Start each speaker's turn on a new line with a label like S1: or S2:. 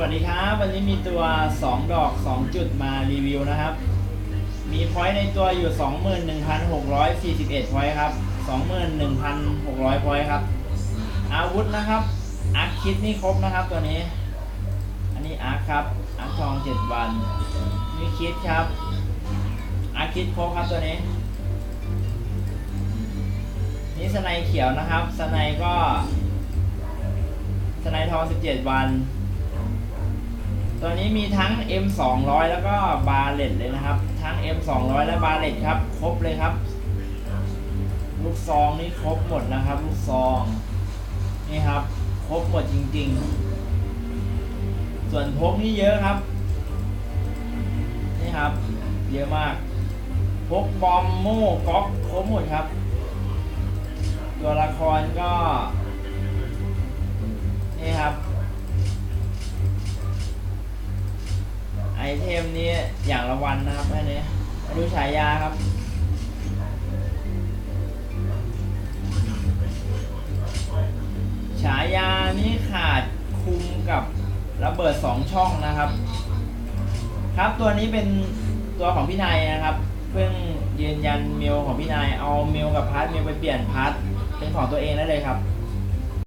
S1: วัสดีครับ วันนี้มีตัว 2 ดอก 2 จุดมารีวิวนะครับ มีพอยต์ในตัวอยู่ 21,641พอยต์ครับ 21,600พอยต์ครับ อาวุธนะครับ อาร์คคิดนี่ครบนะครับตัวนี้ อันนี้อาร์คครับ อาร์คทอง 7 วันมีคิดครับ อาร์คคิดครบครับตัวนี้ นี่สไนเขียวนะครับ สไนก็ สไนทอง 17 วัน ตัวนี้มีทั้ง M 200 แล้วก็บาเลตเลยนะครับ ทั้ง M 200 และบาเลตครับ ครบเลยครับ ลูกซองนี่ครบหมดนะครับ ลูกซองนี่ครับ ครบหมดจริง ๆ ส่วนพกนี่เยอะครับ นี่ครับ เยอะมาก พกบอมโม่ก๊อกครบหมดครับ ตัวละครก็ เทมนี้อย่างละวันนะครับอันนี้มาดูฉายาครับ ฉายานี้ขาดคุมกับระเบิดสองช่องนะครับ ครับตัวนี้เป็นตัวของพี่นายนะครับ เพิ่งยืนยันเมลของพี่นายเอาเมลกับพาร์ทเมลไปเปลี่ยนพาร์ทเป็นของตัวเองได้เลยครับ